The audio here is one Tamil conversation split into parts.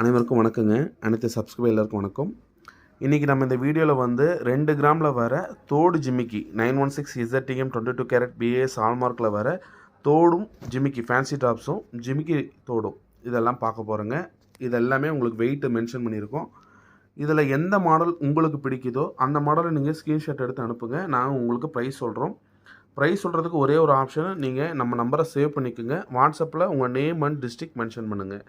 அனைவருக்கும் வணக்கங்க. அனைத்து சப்ஸ்கிரைபர் எல்லாருக்கும் வணக்கம். இன்றைக்கி நம்ம இந்த வீடியோவில் வந்து ரெண்டு கிராமில் வர தோடு ஜிமிக்கி nine one six ZTM twenty two carat BAS ஹால்மார்க்கில் வர தோடும் ஜிமிக்கி ஃபேன்சி டாப்ஸும் ஜிமிக்கி தோடும். இதெல்லாம் பார்க்க போகிறோங்க இது எல்லாமே உங்களுக்கு வெயிட்டு மென்ஷன் பண்ணியிருக்கோம். இதில் எந்த மாடல் உங்களுக்கு பிடிக்குதோ அந்த மாடலை நீங்கள் ஸ்க்ரீன்ஷாட் எடுத்து அனுப்புங்க. நாங்கள் உங்களுக்கு ப்ரைஸ் சொல்கிறோம் ப்ரைஸ் சொல்கிறதுக்கு ஒரே ஒரு ஆப்ஷன் நீங்கள் நம்ம நம்பரை சேவ் பண்ணிக்கோங்க. வாட்ஸ்அப்பில் உங்கள் நேம் அண்ட் டிஸ்ட்ரிக்ட் மென்ஷன் பண்ணுங்கள்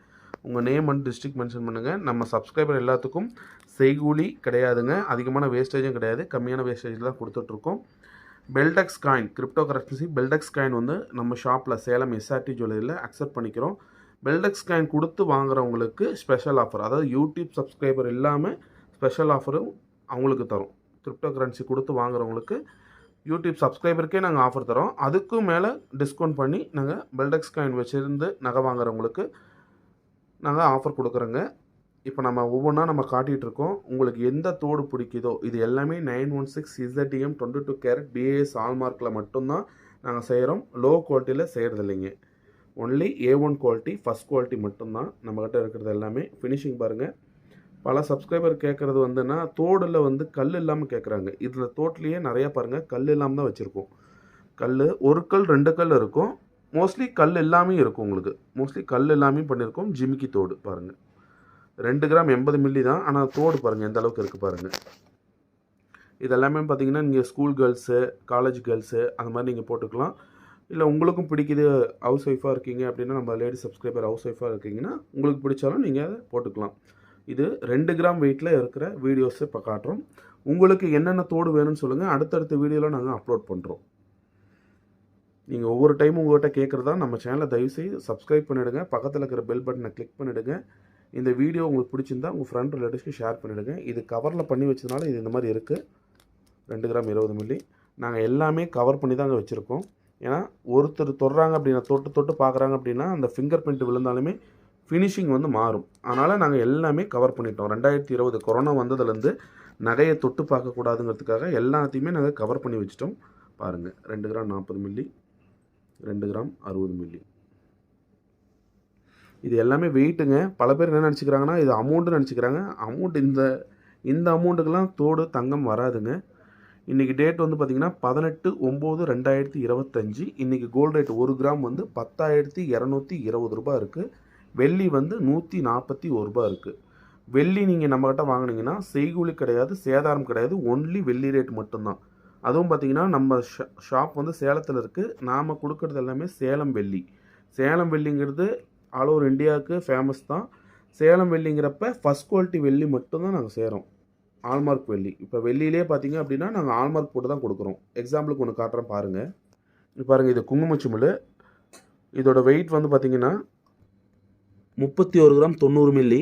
உங்கள் நேம் அண்ட் டிஸ்ட்ரிக் மென்ஷன் பண்ணுங்கள் நம்ம சப்ஸ்கிரைபர் எல்லாத்துக்கும் செய்கூலி கிடையாதுங்க. அதிகமான வேஸ்டேஜும் கிடையாது. கம்மியான வேஸ்டேஜில் தான் கொடுத்துட்ருக்கோம். Beldex coin crypto currency Beldex coin வந்து நம்ம ஷாப்பில் சேலம் எஸ்ஆர்டி ஜுவல்லரியில் அக்செப்ட் பண்ணிக்கிறோம். பெல்டெக்ஸ் காயின் கொடுத்து வாங்குறவங்களுக்கு ஸ்பெஷல் ஆஃபர் அதாவது யூடியூப் சப்ஸ்கிரைபர் இல்லாமல் ஸ்பெஷல் ஆஃபரும் அவங்களுக்கு தரும். கிரிப்டோ கரன்சி கொடுத்து வாங்குறவங்களுக்கு யூடியூப் சப்ஸ்கிரைபருக்கே நாங்கள் ஆஃபர் தரோம். அதுக்கும் மேலே டிஸ்கவுண்ட் பண்ணி நாங்கள் பெல்டெக்ஸ் காயின் வச்சுருந்து நகை வாங்குறவங்களுக்கு நாங்கள் ஆஃபர் கொடுக்குறோங்க. இப்போ நம்ம ஒவ்வொன்றா நம்ம காட்டிகிட்டு இருக்கோம் உங்களுக்கு எந்த தோடு பிடிக்குதோ இது எல்லாமே nine one six ZTM twenty two carat BAS ஆல்மார்க்கில் மட்டும்தான் நாங்கள் செய்கிறோம் லோ குவாலிட்டியில் செய்கிறது இல்லைங்க only A one quality first quality மட்டும்தான் நம்மக்கிட்ட இருக்கிறது எல்லாமே. ஃபினிஷிங் பாருங்கள் பல சப்ஸ்கிரைபர் கேட்குறது வந்துன்னா தோடில் வந்து கல் இல்லாமல் கேட்குறாங்க இதில் தோட்லேயே நிறையா பாருங்கள் கல் இல்லாமல் தான் வச்சுருக்கோம். கல் ஒரு கல் ரெண்டு கல் இருக்கும். மோஸ்ட்லி கல் எல்லாமே இருக்கும் உங்களுக்கு. மோஸ்ட்லி கல் எல்லாமே பண்ணியிருக்கோம் ஜிமிக்கி தோடு பாருங்கள் ரெண்டு கிராம் எண்பது மில்லி தான். ஆனால் தோடு பாருங்கள் எந்த அளவுக்கு இருக்குது பாருங்கள் இது எல்லாமே பார்த்தீங்கன்னா நீங்கள் ஸ்கூல் கேர்ள்ஸு காலேஜ் கேர்ள்ஸு அந்த மாதிரி நீங்கள் போட்டுக்கலாம். இல்லை உங்களுக்கும் பிடிக்குது ஹவுஸ் ஒய்ஃபாக இருக்கீங்க அப்படின்னா நம்ம லேடி சப்ஸ்கிரைபர் ஹவுஸ் ஒய்ஃபாக இருக்கீங்கன்னா உங்களுக்கு பிடிச்சாலும் நீங்கள் அதை போட்டுக்கலாம். இது ரெண்டு கிராம் வெயிட்டில் இருக்கிற வீடியோஸை இப்போ காட்டுறோம். உங்களுக்கு என்னென்ன தோடு வேணும்னு சொல்லுங்கள் அடுத்தடுத்த வீடியோவில் நாங்கள் அப்லோட் பண்ணுறோம் நீங்கள் ஒவ்வொரு டைமும் உங்கள்கிட்ட கேட்குறதா நம்ம சேனலை தயவுசெய்து சப்ஸ்கிரைப் பண்ணிவிடுங்க பக்கத்தில் இருக்கிற பெல் பட்டனை கிளிக் பண்ணிவிடுங்க இந்த வீடியோ உங்களுக்கு பிடிச்சிருந்தா உங்கள் ஃப்ரெண்ட் ரிலேட்டிவ்ஸ்க்கு ஷேர் பண்ணிவிடுங்க இது கவரில் பண்ணி வச்சதுனால இது இந்த மாதிரி இருக்குது ரெண்டு கிராம் இருபது மில்லி நாங்கள் எல்லாமே கவர் பண்ணி தாங்க வச்சுருக்கோம். ஏன்னா ஒருத்தர் தொடுறாங்க அப்படின்னா தொட்டு தொட்டு பார்க்குறாங்க அப்படின்னா அந்த ஃபிங்கர் பிரிண்ட் விழுந்தாலுமே ஃபினிஷிங் வந்து மாறும். அதனால் நாங்கள் எல்லாமே கவர் பண்ணிட்டோம். ரெண்டாயிரத்தி இருபது கொரோனா வந்ததுலேருந்து நகையை தொட்டு பார்க்கக்கூடாதுங்கிறதுக்காக எல்லாத்தையுமே நாங்கள் கவர் பண்ணி வச்சிட்டோம். பாருங்கள் ரெண்டு கிராம் நாற்பது மில்லி ரெண்டு கிராம் அறுபது மில்லி இது எல்லாமே வெயிட்டுங்க பல பேர் என்ன நினச்சிக்கிறாங்கன்னா இது அமௌண்ட்டு நினச்சிக்கிறாங்க. அமௌண்ட் இந்த இந்த அமௌண்ட்டுக்கெல்லாம் தோடு தங்கம் வராதுங்க. இன்றைக்கி டேட் வந்து பார்த்திங்கன்னா பதினெட்டு ஒம்பது ரெண்டாயிரத்தி இருபத்தஞ்சி. இன்றைக்கி கோல்டு ரேட் ஒரு கிராம் வந்து பத்தாயிரத்தி இரநூத்தி இருபது ரூபா இருக்குது வெள்ளி வந்து நூற்றி நாற்பத்தி ஒரு ரூபா இருக்குது வெள்ளி நீங்கள் நம்மக்கிட்ட வாங்கினீங்கன்னா செய்கூலி கிடையாது சேதாரம் கிடையாது. ஒன்லி வெள்ளி ரேட் மட்டும்தான். அதுவும் பார்த்திங்கன்னா நம்ம ஷாப் வந்து சேலத்தில் இருக்குது நாம் கொடுக்குறது எல்லாமே சேலம் வெள்ளி. சேலம் வெள்ளிங்கிறது ஆல் ஓவர் இந்தியாவுக்கு ஃபேமஸ் தான். சேலம் வெள்ளிங்கிறப்ப ஃபஸ்ட் குவாலிட்டி வெள்ளி மட்டும்தான் நாங்கள் சேரோம் ஆல்மார்க் வெள்ளி. இப்போ வெள்ளியிலே பார்த்தீங்க அப்படின்னா நாங்கள் ஆல்மார்க் போட்டு தான் கொடுக்குறோம். எக்ஸாம்பிளுக்கு ஒன்று காட்டுறேன் பாருங்கள் இப்போ பாருங்கள் இது குங்குமச்சிமிழ். இதோட வெயிட் வந்து பார்த்திங்கன்னா முப்பத்தி ஒரு கிராம் தொண்ணூறு மில்லி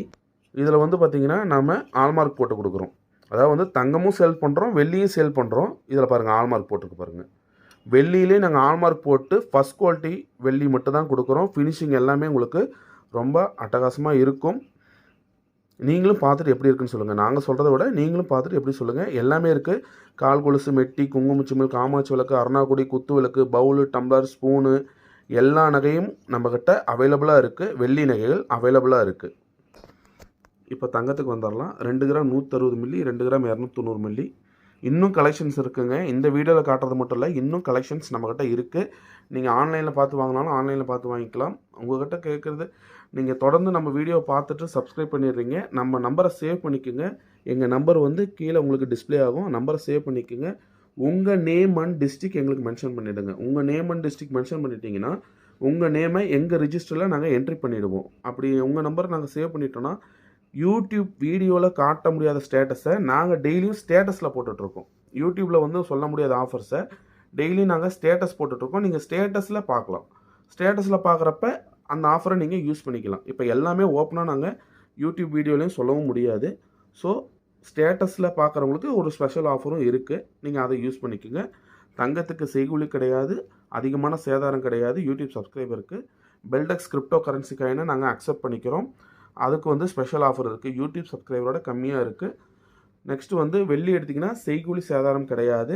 இதில் வந்து பார்த்திங்கன்னா நாம் ஆல்மார்க் போட்டு கொடுக்குறோம். அதாவது வந்து தங்கமும் சேல் பண்ணுறோம் வெள்ளியும் சேல் பண்ணுறோம் இதில் பாருங்கள் ஆல்மார்க் போட்டுருக்கு பாருங்கள் வெள்ளியிலே நாங்கள் ஆல்மார்க் போட்டு ஃபஸ்ட் குவாலிட்டி வெள்ளி மட்டும் தான் கொடுக்குறோம். ஃபினிஷிங் எல்லாமே உங்களுக்கு ரொம்ப அட்டகாசமாக இருக்கும். நீங்களும் பார்த்துட்டு எப்படி இருக்குன்னு சொல்லுங்கள் நாங்கள் சொல்கிறத விட நீங்களும் பார்த்துட்டு எப்படி சொல்லுங்கள் எல்லாமே இருக்குது கால் கொலுசு மெட்டி குங்குமச்சிமல் காமாட்சி விளக்கு அருணாக்குடி குத்து விளக்கு பவுலு டம்ளர் ஸ்பூனு எல்லா நகையும் நம்மக்கிட்ட அவைலபிளாக இருக்குது வெள்ளி நகைகள் அவைலபிளாக இருக்குது இப்போ தங்கத்துக்கு வந்துடலாம். ரெண்டு கிராம் நூற்றறுபது மில்லி ரெண்டு கிராம் இரநூத்தொண்ணூறு மில்லி. இன்னும் கலெக்ஷன்ஸ் இருக்குங்க. இந்த வீடியோவில் காட்டுறது மட்டும் இல்லை இன்னும் கலெக்ஷன்ஸ் நம்மக்கிட்ட இருக்குது நீங்கள் ஆன்லைனில் பார்த்து வாங்கினாலும் ஆன்லைனில் பார்த்து வாங்கிக்கலாம். உங்கள்கிட்ட கேட்குறது நீங்கள் தொடர்ந்து நம்ம வீடியோ பார்த்துட்டு சப்ஸ்கிரைப் பண்ணிடுறீங்க. நம்ம நம்பரை சேவ் பண்ணிக்கோங்க. எங்கள் நம்பர் வந்து கீழே உங்களுக்கு டிஸ்ப்ளே ஆகும். நம்பரை சேவ் பண்ணிக்கோங்க. உங்கள் நேம் அண்ட் டிஸ்ட்ரிக் எங்களுக்கு மென்ஷன் பண்ணிவிடுங்க உங்கள் நேம் அண்ட் டிஸ்ட்ரிக் மென்ஷன் பண்ணிட்டீங்கன்னா உங்கள் நேமை எங்கள் ரிஜிஸ்டரில் நாங்கள் என்ட்ரி பண்ணிவிடுவோம் அப்படி உங்கள் நம்பரை நாங்கள் சேவ் பண்ணிட்டோன்னா யூடியூப் வீடியோவில் காட்ட முடியாத ஸ்டேட்டஸை நாங்கள் டெய்லியும் ஸ்டேட்டஸில் போட்டுட்ருக்கோம். யூடியூப்பில் வந்து சொல்ல முடியாத ஆஃபர்ஸை டெய்லியும் நாங்கள் ஸ்டேட்டஸ் போட்டுட்ருக்கோம். நீங்கள் ஸ்டேட்டஸில் பார்க்கலாம். ஸ்டேட்டஸில் பார்க்குறப்ப அந்த ஆஃபரை நீங்கள் யூஸ் பண்ணிக்கலாம். இப்போ எல்லாமே ஓப்பனாக நாங்கள் யூடியூப் வீடியோலையும் சொல்லவும் முடியாது. ஸோ ஸ்டேட்டஸில் பார்க்குறவங்களுக்கு ஒரு ஸ்பெஷல் ஆஃபரும் இருக்குது நீங்கள் அதை யூஸ் பண்ணிக்கோங்க. தங்கத்துக்கு செய்கூலி கிடையாது. அதிகமான சேதாரம் கிடையாது. யூடியூப் சப்ஸ்கிரைபருக்கு பெல்டெக்ஸ் கிரிப்டோ கரன்சி காயினை நாங்கள் அக்செப்ட் பண்ணிக்கிறோம். அதுக்கு வந்து ஸ்பெஷல் ஆஃபர் இருக்குது யூடியூப் சப்ஸ்கிரைபரோட கம்மியாக இருக்குது நெக்ஸ்ட்டு வந்து வெள்ளி எடுத்திங்கன்னா செய்கூலி சேதாரம் கிடையாது.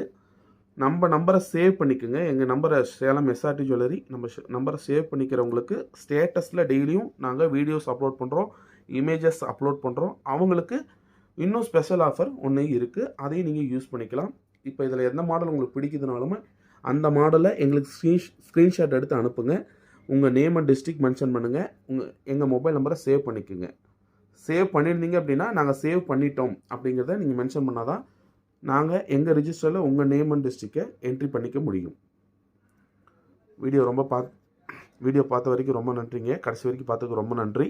நம்ம நம்பரை சேவ் பண்ணிக்கோங்க. எங்கள் நம்பரை சேலம் எஸ்ஆர்டி ஜுவல்லரி நம்ம நம்பரை சேவ் பண்ணிக்கிறவங்களுக்கு ஸ்டேட்டஸில் டெய்லியும் நாங்கள் வீடியோஸ் அப்லோட் பண்ணுறோம் இமேஜஸ் அப்லோட் பண்ணுறோம் அவங்களுக்கு இன்னும் ஸ்பெஷல் ஆஃபர் ஒன்று இருக்குது அதையும் நீங்கள் யூஸ் பண்ணிக்கலாம். இப்போ இதில் எந்த மாடல் உங்களுக்கு பிடிக்குதுனாலுமே அந்த மாடலை எங்களுக்கு ஸ்க்ரீன் ஸ்க்ரீன்ஷாட் எடுத்து அனுப்புங்க. உங்கள் நேம் அண்ட் டிஸ்ட்ரிக்ட் மென்ஷன் பண்ணுங்கள் உங்கள் எங்கள் மொபைல் நம்பரை சேவ் பண்ணிக்கோங்க. சேவ் பண்ணியிருந்தீங்க அப்படின்னா நாங்கள் சேவ் பண்ணிட்டோம் அப்படிங்கிறத நீங்கள் மென்ஷன் பண்ணால் தான் நாங்கள் எங்கள் ரிஜிஸ்டரில் உங்கள் நேம் அண்ட் டிஸ்ட்ரிக்டை என்ட்ரி பண்ணிக்க முடியும். வீடியோ ரொம்ப பா வீடியோ பார்த்த வரைக்கும் ரொம்ப நன்றிங்க. கடைசி வரைக்கும் பார்த்ததுக்கு ரொம்ப நன்றி.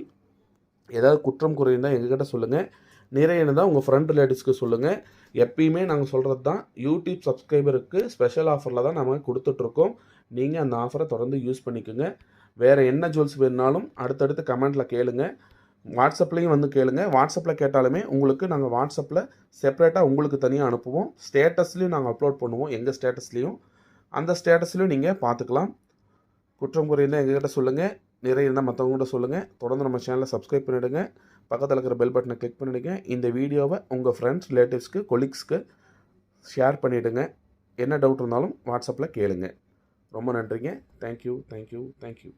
ஏதாவது குற்றம் குறை இருந்தால் எங்ககிட்ட சொல்லுங்கள் நிறைய இருந்தால் உங்கள் ஃப்ரெண்ட் ரிலேட்டிவ்ஸ்க்கு சொல்லுங்கள் எப்பயுமே நாங்கள் சொல்கிறது தான் யூடியூப் சப்ஸ்கிரைபருக்கு ஸ்பெஷல் ஆஃபரில் தான் நாங்கள் கொடுத்துட்ருக்கோம் நீங்கள் அந்த ஆஃபரை தொடர்ந்து யூஸ் பண்ணிக்கோங்க. வேறு என்ன ஜுவல்ஸ் வேணுனாலும் அடுத்தடுத்து கமெண்ட்டில் கேளுங்க. வாட்ஸ்அப்லேயும் வந்து கேளுங்க. வாட்ஸ்அப்பில் கேட்டாலுமே உங்களுக்கு நாங்கள் வாட்ஸ்அப்பில் செப்பரேட்டாக உங்களுக்கு தனியாக அனுப்புவோம். ஸ்டேட்டஸ்லேயும் நாங்கள் அப்லோட் பண்ணுவோம். எங்கள் ஸ்டேட்டஸ்லேயும் அந்த ஸ்டேட்டஸ்லையும் நீங்கள் பார்த்துக்கலாம் குற்றம் குறை இருந்தால் எங்ககிட்ட சொல்லுங்கள் நிறைய இருந்தால் மற்றவங்ககிட்ட சொல்லுங்கள் தொடர்ந்து நம்ம சேனலை சப்ஸ்கிரைப் பண்ணிவிடுங்க பக்கத்தில் இருக்கிற பெல் பட்டனை கிளிக் பண்ணிவிடுங்க இந்த வீடியோவை உங்கள் ஃப்ரெண்ட்ஸ் ரிலேட்டிவ்ஸ்க்கு கொலீக்ஸ்க்கு ஷேர் பண்ணிவிடுங்க என்ன டவுட் இருந்தாலும் வாட்ஸ்அப்பில் கேளுங்கள் ரொம்ப நன்றிங்க. Thank you thank you thank you